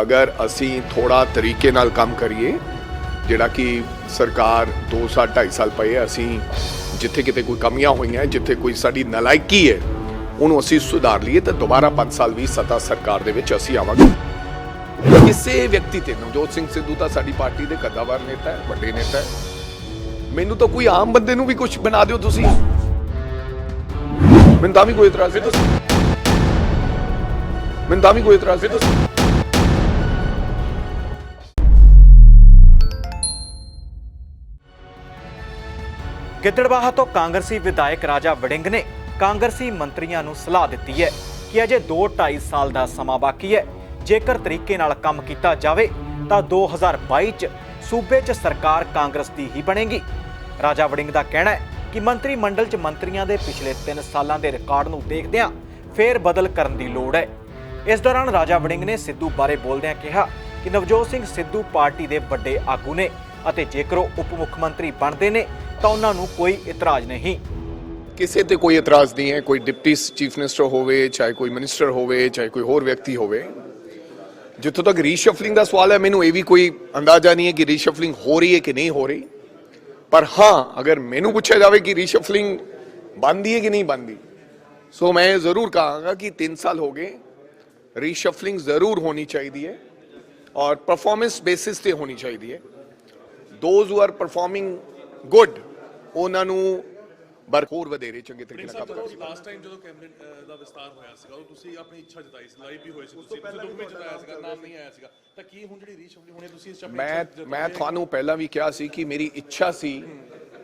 ਅਗਰ ਅਸੀਂ ਥੋੜਾ ਤਰੀਕੇ ਨਾਲ ਕੰਮ ਕਰੀਏ, ਜਿਹੜਾ ਕਿ ਸਰਕਾਰ 2 ਸਾਲ 2.5 ਸਾਲ ਪਏ ਅਸੀਂ ਜਿੱਥੇ ਕਿਤੇ ਕੋਈ ਕਮੀਆਂ ਹੋਈਆਂ, ਜਿੱਥੇ ਕੋਈ ਸਾਡੀ ਨਲਾਇਕੀ ਹੈ, ਉਹਨੂੰ ਅਸੀਂ ਸੁਧਾਰ ਲਈਏ, ਤਾਂ ਦੁਬਾਰਾ 5 ਸਾਲ ਵੀ ਸਤਾ ਸਰਕਾਰ ਦੇ ਵਿੱਚ ਅਸੀਂ ਆਵਾਂਗੇ। ਕਿਸੇ ਵਿਅਕਤੀ ਤੇ, ਨਵਜੋਤ ਸਿੰਘ ਸਿੱਧੂ ਤਾਂ ਸਾਡੀ ਪਾਰਟੀ ਦੇ ਕੱਦਾਵਰ ਨੇਤਾ ਹੈ, ਵੱਡੇ ਨੇਤਾ ਹੈ। ਮੈਨੂੰ ਤਾਂ ਕੋਈ ਆਮ ਬੰਦੇ ਨੂੰ ਵੀ ਕੁਝ ਬਣਾ ਦਿਓ ਤੁਸੀਂ। ਮੈਨੂੰ ਤਾਂ ਵੀ ਕੋਈ ਇਤਰਾਜ਼ ਨਹੀਂ। ਮੈਨੂੰ ਤਾਂ ਵੀ ਕੋਈ ਇਤਰਾਜ਼ ਨਹੀਂ। ਗਿੱਦੜਬਾਹਾ ਤੋਂ ਕਾਂਗਰਸੀ ਵਿਧਾਇਕ ਰਾਜਾ ਵੜਿੰਗ ਨੇ ਕਾਂਗਰਸੀ ਮੰਤਰੀਆਂ ਨੂੰ ਸਲਾਹ ਦਿੱਤੀ ਹੈ ਕਿ ਅਜੇ 2-2.5 ਸਾਲ ਦਾ ਸਮਾਂ ਬਾਕੀ ਹੈ। ਜੇਕਰ ਤਰੀਕੇ ਨਾਲ ਕੰਮ ਕੀਤਾ ਜਾਵੇ, ਤਾਂ 2022 ਚ ਸੂਬੇ 'ਚ ਸਰਕਾਰ ਕਾਂਗਰਸ ਦੀ ਹੀ ਬਣੇਗੀ। ਰਾਜਾ ਵੜਿੰਗ ਦਾ ਕਹਿਣਾ ਹੈ ਕਿ ਮੰਤਰੀ ਮੰਡਲ 'ਚ ਮੰਤਰੀਆਂ ਦੇ ਪਿਛਲੇ 3 ਸਾਲਾਂ ਦੇ ਰਿਕਾਰਡ ਨੂੰ ਦੇਖਦਿਆਂ ਫੇਰ ਬਦਲ ਕਰਨ ਦੀ ਲੋੜ ਹੈ। ਇਸ ਦੌਰਾਨ ਰਾਜਾ ਵੜਿੰਗ ਨੇ ਸਿੱਧੂ ਬਾਰੇ ਬੋਲਦਿਆਂ ਕਿਹਾ ਕਿ ਨਵਜੋਤ ਸਿੰਘ ਸਿੱਧੂ ਪਾਰਟੀ ਦੇ ਵੱਡੇ ਆਗੂ ਨੇ ਅਤੇ ਜੇਕਰ ਉਹ ਉਪ ਮੁੱਖ ਮੰਤਰੀ ਬਣਦੇ ਨੇ ਤਾਂ ਉਹਨਾਂ ਨੂੰ ਕੋਈ ਇਤਰਾਜ਼ ਨਹੀਂ। ਕਿਸੇ ਤੇ ਕੋਈ ਇਤਰਾਜ਼ ਨਹੀਂ ਹੈ, ਕੋਈ ਡਿਪਟੀ ਚੀਫ ਮਿਨਿਸਟਰ ਹੋਵੇ, ਚਾਹੇ ਕੋਈ ਮਿਨਿਸਟਰ ਹੋਵੇ, ਚਾਹੇ ਕੋਈ ਹੋਰ ਵਿਅਕਤੀ ਹੋਵੇ। ਜਿੱਥੋਂ ਤੱਕ ਰੀਸ਼ਫਲਿੰਗ ਦਾ ਸਵਾਲ ਹੈ, ਮੈਨੂੰ ਇਹ ਵੀ ਕੋਈ ਅੰਦਾਜ਼ਾ ਨਹੀਂ ਹੈ ਕਿ ਰੀਸ਼ਫਲਿੰਗ ਹੋ ਰਹੀ ਹੈ ਕਿ ਨਹੀਂ ਹੋ ਰਹੀ। ਪਰ ਹਾਂ, ਅਗਰ ਮੈਨੂੰ ਪੁੱਛਿਆ ਜਾਵੇ ਕਿ ਰੀਸ਼ਫਲਿੰਗ ਬੰਦੀ ਹੈ ਕਿ ਨਹੀਂ ਬੰਦੀ ਸੋ ਮੈਂ ਜ਼ਰੂਰ ਕਹਾਂਗਾ ਕਿ 3 ਸਾਲ ਹੋ ਗਏ ਰੀਸ਼ਫਲਿੰਗ ਜ਼ਰੂਰ ਹੋਣੀ ਚਾਹੀਦੀ ਹੈ ਔਰ ਪਰਫਾਰਮੈਂਸ ਬੇਸਿਸ ਤੇ ਹੋਣੀ ਚਾਹੀਦੀ ਹੈ। Those who are performing good ਉਹਨਾਂ ਨੂੰ ਬਰ ਹੋਰ ਵਧੇਰੇ ਚੰਗੇ ਤਰੀਕੇ ਨਾਲ ਕੰਮ ਕਰਨਾ ਲਾਸਟ ਟਾਈਮ ਜਦੋਂ ਕੈਬਨਿਟ ਦਾ ਵਿਸਤਾਰ ਹੋਇਆ ਸੀਗਾ ਉਹ ਤੁਸੀਂ ਆਪਣੀ ਇੱਛਾ ਜਤਾਈ ਸੀ ਲਾਈਵ ਵੀ ਹੋਏ ਸੀ ਤੁਸੀਂ ਤੁਸੀਂ ਦੁੱਖ ਵੀ ਜਤਾਇਆ ਸੀਗਾ ਨਾਮ ਨਹੀਂ ਆਇਆ ਸੀਗਾ। ਤਾਂ ਕੀ ਹੁਣ ਜਿਹੜੀ ਰੀਸ਼ਫਲਿੰਗ ਹੋਣੀ ਹੈ, ਤੁਸੀਂ ਇਸ ਮੈਂ ਮੈਂ? ਤੁਹਾਨੂੰ ਪਹਿਲਾਂ ਵੀ ਕਿਹਾ ਸੀ ਕਿ ਮੇਰੀ ਇੱਛਾ ਸੀ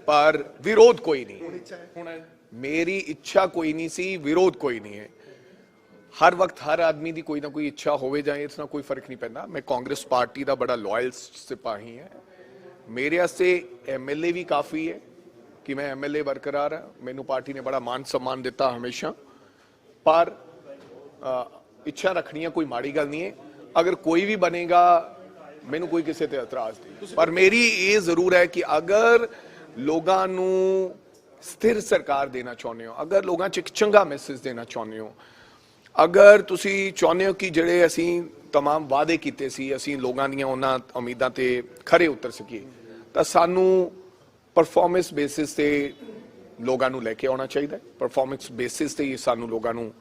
ਪਰ ਵਿਰੋਧ ਕੋਈ ਨਹੀਂ। ਹੁਣ ਹੈ। ਮੇਰੀ ਇੱਛਾ ਕੋਈ ਨਹੀਂ ਸੀ ਵਿਰੋਧ ਕੋਈ ਨਹੀਂ ਹੈ। ਹਰ ਵਕਤ ਹਰ ਆਦਮੀ ਦੀ ਕੋਈ ਨਾ ਕੋਈ ਇੱਛਾ ਹੋਵੇ ਜਾਂ ਇਸ ਨਾਲ ਕੋਈ ਫ਼ਰਕ ਨਹੀਂ ਪੈਂਦਾ। ਮੈਂ ਕਾਂਗਰਸ ਪਾਰਟੀ ਦਾ ਬੜਾ ਲਾਇਲ ਸਿਪਾਹੀ ਹਾਂ। ਮੇਰੇ ਵਾਸਤੇ ਐਮਐਲਏ ਵੀ ਕਾਫੀ ਹੈ। ਕਿ ਮੈਂ ਐਮਐਲਏ ਬਰਕਰਾਰ ਹਾਂ ਮੈਨੂੰ ਪਾਰਟੀ ਨੇ ਬੜਾ ਮਾਨ ਸਨਮਾਨ ਦਿੱਤਾ ਹਮੇਸ਼ਾ ਪਰ ਅ, ਇੱਛਾ ਰੱਖਣੀ ਹੈ ਕੋਈ ਮਾੜੀ ਗੱਲ ਨਹੀਂ ਹੈ ਅਗਰ ਕੋਈ ਵੀ ਬਣੇਗਾ ਮੈਨੂੰ ਕੋਈ ਕਿਸੇ ਤੇ ਇਤਰਾਜ਼ ਨਹੀਂ ਪਰ ਮੇਰੀ ਇਹ ਜ਼ਰੂਰ ਹੈ ਕਿ ਅਗਰ ਲੋਕਾਂ ਨੂੰ ਸਥਿਰ ਸਰਕਾਰ ਦੇਣਾ ਚਾਹੁੰਦੇ ਹੋ ਅਗਰ ਲੋਕਾਂ 'ਚ ਇੱਕ ਚੰਗਾ ਮੈਸੇਜ ਦੇਣਾ ਚਾਹੁੰਦੇ ਹੋ ਅਗਰ ਤੁਸੀਂ ਚਾਹੁੰਦੇ ਹੋ ਕਿ ਜਿਹੜੇ ਅਸੀਂ तमाम ਵਾਅਦੇ ਕੀਤੇ ਸੀ ਅਸੀਂ ਲੋਕਾਂ ਦੀਆਂ ਉਹਨਾਂ ਉਮੀਦਾਂ ਤੇ ਖਰੇ ਉਤਰ ਸਕੀਏ ਤਾਂ ਸਾਨੂੰ ਪਰਫਾਰਮੈਂਸ ਬੇਸਿਸ ਤੇ ਲੋਕਾਂ ਨੂੰ ਲੈ ਕੇ ਆਉਣਾ ਚਾਹੀਦਾ ਪਰਫਾਰਮੈਂਸ ਬੇਸਿਸ ਤੇ ਹੀ ਸਾਨੂੰ ਲੋਕਾਂ ਨੂੰ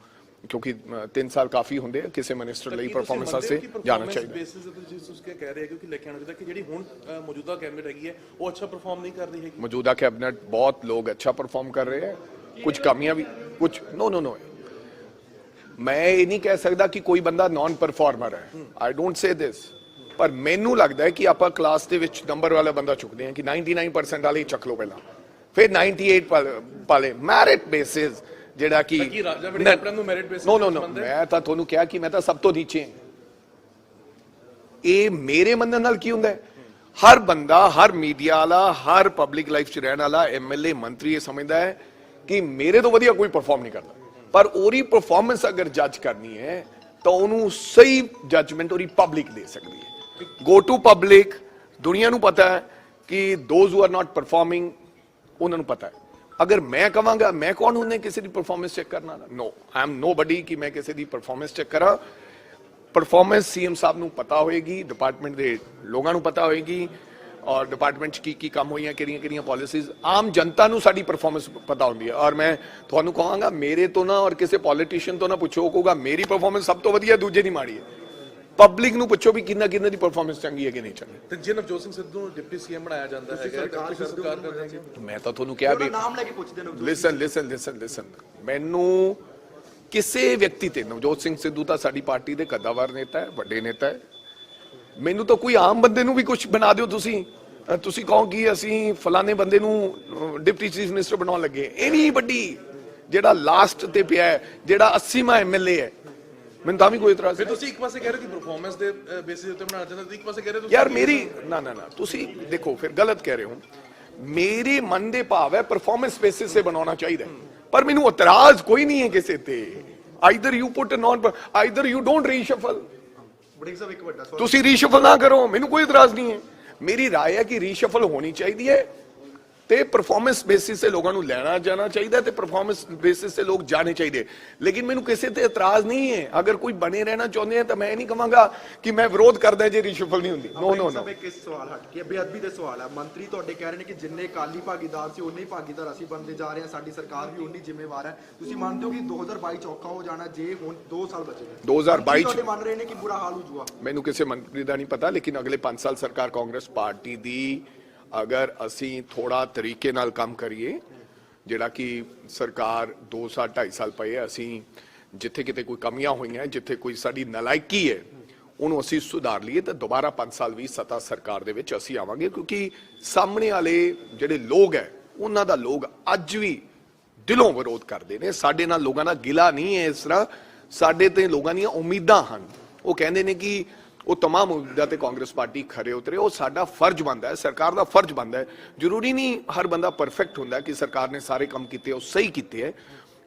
ਕਿਉਂਕਿ 3 ਸਾਲ ਕਾਫੀ ਹੁੰਦੇ ਆ ਕਿਸੇ ਮਿਨਿਸਟਰ ਲਈ ਪਰਫਾਰਮੈਂਸ ਵਾਸਤੇ ਜਾਣਾ ਚਾਹੀਦਾ। ਬੇਸਿਸ ਤੇ ਤੁਸੀਂ ਕਹਿ ਰਹੇ ਹੋ ਕਿ ਲੈ ਕੇ ਆਉਣਾ ਚਾਹੀਦਾ ਕਿ ਜਿਹੜੀ ਹੁਣ ਅਹ, ਮੌਜੂਦਾ ਕੈਬਨਿਟ ਹੈਗੀ ਹੈ ਉਹ ਅੱਛਾ ਪਰਫਾਰਮ ਨਹੀਂ ਕਰ ਰਹੀ ਹੈਗੀ। ਮੌਜੂਦਾ ਕੈਬਨਿਟ ਬਹੁਤ ਲੋਕ ਅੱਛਾ ਪਰਫਾਰਮ ਕਰ ਰਹੇ ਹੈ ਕੁਝ ਕਮੀਆਂ ਵੀ ਕੁਝ ਨੋ ਨੋ ਨੋ ਮੈਂ ਇਹ ਨਹੀਂ ਕਹਿ ਸਕਦਾ ਕਿ ਕੋਈ ਬੰਦਾ ਨਾਨ ਪਰਫਾਰਮਰ ਹੈ। ਆਈ ਡੋਨਟ ਸੇ ਦਿਸ ਪਰ ਮੈਨੂੰ ਲੱਗਦਾ ਹੈ ਕਿ ਆਪਾਂ ਕਲਾਸ ਦੇ ਵਿੱਚ ਨੰਬਰ ਵਾਲਾ ਬੰਦਾ ਚੁੱਕਦੇ ਹਾਂ ਕਿ 99% ਵਾਲੇ ਚੱਕ ਲਓ ਪਹਿਲਾਂ। ਫਿਰ 98 ਵਾਲੇ- ਵਾਲੇ ਮੈਰਿਟ ਬੇਸਿਸ ਜਿਹੜਾ ਕਿ ਰਾਜਾ ਨੂੰ ਨੋ ਨੋ? ਮੈਂ ਤਾਂ ਤੁਹਾਨੂੰ ਕਿਹਾ ਕਿ ਮੈਂ ਤਾਂ ਸਭ ਤੋਂ ਨੀਚੇ ਹਾਂ। ਇਹ ਮੇਰੇ ਮੰਨਣ ਨਾਲ ਕੀ ਹੁੰਦਾ ਹਰ ਬੰਦਾ ਹਰ ਮੀਡੀਆ ਵਾਲਾ ਹਰ ਪਬਲਿਕ ਲਾਈਫ 'ਚ ਰਹਿਣ ਵਾਲਾ ਐਮਐਲਏ ਮੰਤਰੀ ਇਹ ਸਮਝਦਾ ਹੈ ਕਿ ਮੇਰੇ ਤੋਂ ਵਧੀਆ ਕੋਈ ਪਰਫਾਰਮ ਨਹੀਂ ਕਰਦਾ। ਪਰ ਉਹਦੀ ਪਰਫਾਰਮੈਂਸ ਅਗਰ ਜੱਜ ਕਰਨੀ ਹੈ ਤਾਂ ਉਹਨੂੰ ਸਹੀ ਜੱਜਮੈਂਟ ਉਹਦੀ ਪਬਲਿਕ ਦੇ ਸਕਦੀ ਹੈ। ਗੋ ਟੂ ਪਬਲਿਕ ਦੁਨੀਆ ਨੂੰ ਪਤਾ ਹੈ ਕਿ those who are not performing ਉਹਨਾਂ ਨੂੰ ਪਤਾ ਹੈ। ਅਗਰ ਮੈਂ ਕਵਾਂਗਾ, ਮੈਂ ਕੌਣ ਹੁੰਨੇ ਕਿਸੇ ਦੀ ਪਰਫਾਰਮੈਂਸ ਚੈੱਕ ਕਰਨ ਵਾਲਾ? ਨੋ ਆਈ ਐਮ ਨੋਬਡੀ ਕਿ ਮੈਂ ਕਿਸੇ ਦੀ ਪਰਫਾਰਮੈਂਸ ਚੈੱਕ ਕਰਾਂ। ਪਰਫਾਰਮੈਂਸ ਸੀਐਮ ਸਾਹਿਬ ਨੂੰ ਪਤਾ ਹੋਏਗੀ ਡਿਪਾਰਟਮੈਂਟ ਦੇ ਲੋਕਾਂ ਨੂੰ ਪਤਾ ਹੋਏਗੀ, ਔਰ ਡਿਪਾਰਟਮੈਂਟ 'ਚ ਕੀ ਕੀ ਕੰਮ ਹੋਈਆਂ, ਕਿਹੜੀਆਂ ਕਿਹੜੀਆਂ ਪਾਲਿਸੀਜ਼ ਆਮ ਜਨਤਾ ਨੂੰ ਸਾਡੀ ਪਰਫਾਰਮੈਂਸ ਪਤਾ ਹੁੰਦੀ ਹੈ। ਔਰ ਮੈਂ ਤੁਹਾਨੂੰ ਕਹਾਂਗਾ, ਮੇਰੇ ਤੋਂ ਨਾ ਔਰ ਕਿਸੇ ਪੋਲੀਟੀਸ਼ੀਅਨ ਤੋਂ ਨਾ ਪੁੱਛੋ ਕਹੂਗਾ, ਮੇਰੀ ਪਰਫਾਰਮੈਂਸ ਸਭ ਤੋਂ ਵਧੀਆ, ਦੂਜੇ ਦੀ ਮਾੜੀ ਹੈ। ਪਬਲਿਕ ਨੂੰ ਪੁੱਛੋ ਵੀ ਕਿੰਨਾ ਕਿੰਨਾ ਦੀ ਪਰਫਾਰਮੈਂਸ ਚੰਗੀ ਹੈ ਕਿ ਨਹੀਂ ਚੰਗੀ। ਤੇ ਜੇ ਨਵਜੋਤ ਸਿੰਘ ਸਿੱਧੂ ਨੂੰ ਡਿਪਟੀ ਸੀਐਮ ਬਣਾਇਆ ਜਾਂਦਾ ਹੈਗਾ ਸਰਕਾਰ ਕਰ ਰਹੇ ਹੋ ਮੈਂ ਤਾਂ ਤੁਹਾਨੂੰ ਕਿਹਾ ਵੀ ਨਾਮ ਲੈ ਕੇ ਪੁੱਛਦੇ ਨੇ ਲਿਸਨ ਲਿਸਨ ਲਿਸਨ ਲਿਸਨ ਮੈਨੂੰ ਕਿਸੇ ਵਿਅਕਤੀ ਤੇ ਨਵਜੋਤ ਸਿੰਘ ਸਿੱਧੂ ਤਾਂ ਸਾਡੀ ਪਾਰਟੀ ਦੇ ਕੱਦਾਵਰ ਨੇਤਾ ਹੈ ਵੱਡੇ ਨੇਤਾ ਹੈ। ਮੈਨੂੰ ਤਾਂ ਕੋਈ ਆਮ ਬੰਦੇ ਨੂੰ ਵੀ ਕੁਝ ਬਣਾ ਦਿਓ ਤੁਸੀਂ। ਤੁਸੀਂ ਕਹੋ ਕਿ ਅਸੀਂ ਫਲਾਣੇ ਬੰਦੇ ਨੂੰ ਡਿਪਟੀ ਚੀਫ ਮਿਨਿਸਟਰ ਬਣਾਉਣ ਲੱਗੇ ਇਹ ਨਹੀਂ ਵੱਡੀ ਜਿਹੜਾ ਲਾਸਟ ਤੇ ਪਿਆ ਹੈ ਜਿਹੜਾ 80ਵਾਂ ਐਮਐਲਏ ਹੈ। ਮੈਨੂੰ ਤਾਂ ਵੀ ਕੋਈ ਇਤਰਾਜ਼ ਨਹੀਂ। ਤੁਸੀਂ ਇੱਕ ਪਾਸੇ ਕਹਿ ਰਹੇ ਕਿ ਪਰਫਾਰਮੈਂਸ ਦੇ ਬੇਸਿਸ ਤੇ ਬਣਾਉਣਾ ਚਾਹੁੰਦੇ ਤੁਸੀਂ ਇੱਕ ਪਾਸੇ ਕਹਿ ਰਹੇ ਤੁਸੀਂ ਯਾਰ ਮੇਰੀ ਨਾ ਨਾ ਨਾ ਤੁਸੀਂ ਦੇਖੋ ਫਿਰ ਗਲਤ ਕਹਿ ਰਹੇ ਹੋ। ਮੇਰੇ ਮਨ ਦੇ ਭਾਵ ਹੈ ਪਰਫਾਰਮੈਂਸ ਬੇਸਿਸ ਤੇ ਬਣਾਉਣਾ ਚਾਹੀਦਾ ਪਰ ਮੈਨੂੰ ਇਤਰਾਜ਼ ਕੋਈ ਨਹੀਂ ਹੈ ਕਿਸੇ ਤੇ। Either you put none either you don't reshuffle ਤੁਸੀਂ ਰੀਸ਼ਫਲ ਨਾ ਕਰੋ ਮੈਨੂੰ ਕੋਈ ਇਤਰਾਜ਼ ਨਹੀਂ ਹੈ। ਮੇਰੀ ਰਾਏ ਹੈ ਕਿ ਰੀਸ਼ਫਲ ਹੋਣੀ ਚਾਹੀਦੀ ਹੈ। ਤੇ ਪਰਫਾਰਮੈਂਸ ਬੇਸਿਸ ਤੇ ਲੋਕਾਂ ਨੂੰ ਲੈਣਾ ਜਾਣਾ ਚਾਹੀਦਾ ਤੇ ਪਰਫਾਰਮੈਂਸ ਬੇਸਿਸ ਤੇ ਲੋਕ ਜਾਣੇ ਚਾਹੀਦੇ। ਲੇਕਿਨ ਮੈਨੂੰ ਕਿਸੇ ਤੇ ਇਤਰਾਜ਼ ਨਹੀਂ ਹੈ। ਅਗਰ ਕੋਈ ਬਣੇ ਰਹਿਣਾ ਚਾਹੁੰਦੇ ਆ ਤਾਂ ਮੈਂ ਇਹ ਨਹੀਂ ਕਹਾਂਗਾ ਕਿ ਮੈਂ ਵਿਰੋਧ ਕਰਦਾ ਜੇ ਰਿਸ਼ਫਲ ਨਹੀਂ ਹੁੰਦੀ। ਨੋ ਨੋ ਨੋ ਸਭ ਇੱਕ ਸਵਾਲ ਹਟ ਕੇ ਬੇਅਦਬੀ ਦੇ ਸਵਾਲ ਹੈ ਮੰਤਰੀ ਤੁਹਾਡੇ ਕਹਿ ਰਹੇ ਨੇ ਕਿ ਜਿੰਨੇ ਕਾਲੀ ਭਾਗੀਦਾਰ ਸੀ ਉਨੇ ਹੀ ਭਾਗੀਦਾਰ ਅਸੀਂ ਬਣਦੇ ਜਾ ਰਹੇ ਹਾਂ। ਸਾਡੀ ਸਰਕਾਰ ਵੀ ਉਨੀ ਜ਼ਿੰਮੇਵਾਰ ਹੈ। ਤੁਸੀਂ ਮੰਨਦੇ ਹੋ ਕਿ 2022 ਚ ਔਖਾ ਹੋ ਜਾਣਾ ਜੇ ਹੁਣ 2 ਸਾਲ ਬਚੇ ਨੇ? 2022 ਚ- ਤੁਹਾਡੇ ਮੰਨ ਰਹੇ ਨੇ ਕਿ ਬੁਰਾ ਹਾਲ ਹੋ ਜੂਗਾ ਮੈਨੂੰ ਕਿਸੇ ਮੰਤਰੀ ਦਾ ਨਹੀਂ ਪਤਾ ਲੇਕਿਨ ਅਗਲੇ 5 ਸਾਲ ਸਰਕਾਰ ਕਾਂਗਰਸ ਪਾਰਟੀ ਦੀ ਅਗਰ ਅਸੀਂ ਥੋੜਾ ਤਰੀਕੇ ਨਾਲ ਕੰਮ ਕਰੀਏ, ਜਿਹੜਾ ਕਿ ਸਰਕਾਰ 2 ਸਾਲ 2.5 ਸਾਲ ਪਏ ਅਸੀਂ ਜਿੱਥੇ ਕਿਤੇ ਕੋਈ ਕਮੀਆਂ ਹੋਈਆਂ, ਜਿੱਥੇ ਕੋਈ ਸਾਡੀ ਨਲਾਇਕੀ ਹੈ, ਉਹਨੂੰ ਅਸੀਂ ਸੁਧਾਰ ਲਈਏ, ਤਾਂ ਦੁਬਾਰਾ 5 ਸਾਲ ਵੀ ਸੱਤਾ ਸਰਕਾਰ ਦੇ ਵਿੱਚ ਅਸੀਂ ਆਵਾਂਗੇ, ਕਿਉਂਕਿ ਸਾਹਮਣੇ ਵਾਲੇ ਜਿਹੜੇ ਲੋਕ ਹੈ, ਉਹਨਾਂ ਦਾ ਲੋਕ ਅੱਜ ਵੀ ਦਿਲੋਂ ਵਿਰੋਧ ਕਰਦੇ ਨੇ। ਸਾਡੇ ਨਾਲ ਲੋਕਾਂ ਦਾ ਗਿਲਾ ਨਹੀਂ ਹੈ ਇਸ ਤਰ੍ਹਾਂ। ਸਾਡੇ ਤੇ ਲੋਕਾਂ ਦੀਆਂ ਉਮੀਦਾਂ ਹਨ। ਉਹ ਕਹਿੰਦੇ ਨੇ ਕਿ ਉਹ तमाम ਉਮੀਦਾਂ ਤੇ ਕਾਂਗਰਸ ਪਾਰਟੀ ਖਰੇ ਉਤਰੇ ਉਹ ਸਾਡਾ ਫਰਜ਼ ਬਣਦਾ ਹੈ ਸਰਕਾਰ ਦਾ ਫਰਜ਼ ਬਣਦਾ ਹੈ ਜ਼ਰੂਰੀ ਨਹੀਂ ਹਰ ਬੰਦਾ ਪਰਫੈਕਟ ਹੁੰਦਾ ਕਿ ਸਰਕਾਰ ਨੇ ਸਾਰੇ ਕੰਮ ਕੀਤੇ ਉਹ ਸਹੀ ਕੀਤੇ ਹੈ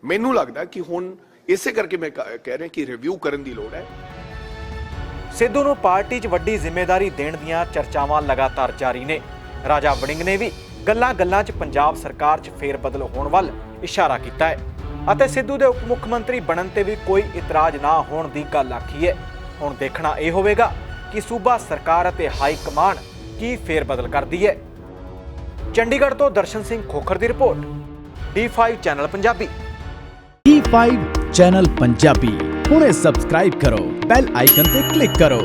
ਮੈਨੂੰ ਲੱਗਦਾ ਕਿ ਹੁਣ ਇਸੇ ਕਰਕੇ ਮੈਂ ਕ- ਕਹਿ ਰਿਹਾ ਕਿ ਰਿਵਿਊ ਕਰਨ ਦੀ ਲੋੜ ਹੈ ਸਿੱਧੂ ਨੂੰ ਪਾਰਟੀ 'ਚ ਵੱਡੀ ਜ਼ਿੰਮੇਵਾਰੀ ਦੇਣ ਦੀਆਂ ਚਰਚਾਵਾਂ ਲਗਾਤਾਰ ਜਾਰੀ ਨੇ ਰਾਜਾ ਵੜਿੰਗ ਨੇ ਵੀ ਗੱਲਾਂ-ਗੱਲਾਂ 'ਚ ਪੰਜਾਬ ਸਰਕਾਰ 'ਚ ਫੇਰ-ਬਦਲ ਹੋਣ ਵੱਲ ਇਸ਼ਾਰਾ ਕੀਤਾ ਹੈ ਅਤੇ ਸਿੱਧੂ ਦੇ ਉਪ ਮੁੱਖ ਮੰਤਰੀ ਬਣਨ ਤੇ ਵੀ ਕੋਈ ਇਤਰਾਜ਼ ਨਾ ਹੋਣ ਦੀ ਗੱਲ ਆਖੀ ਹੈ ਹੁਣ ਦੇਖਣਾ ਇਹ ਹੋਵੇਗਾ ਕਿ ਸੂਬਾ ਸਰਕਾਰ ਅਤੇ ਹਾਈ ਕਮਾਂਡ ਕੀ ਫੇਰ-ਬਦਲ ਕਰਦੀ ਹੈ। ਚੰਡੀਗੜ੍ਹ ਤੋਂ ਦਰਸ਼ਨ ਸਿੰਘ ਖੋਖਰ ਦੀ report D5 channel Punjabi. E5 channel Punjabi, ਹੁਣੇ ਸਬਸਕ੍ਰਾਈਬ ਕਰੋ, ਬੈਲ ਆਈਕਨ ਤੇ ਕਲਿੱਕ ਕਰੋ।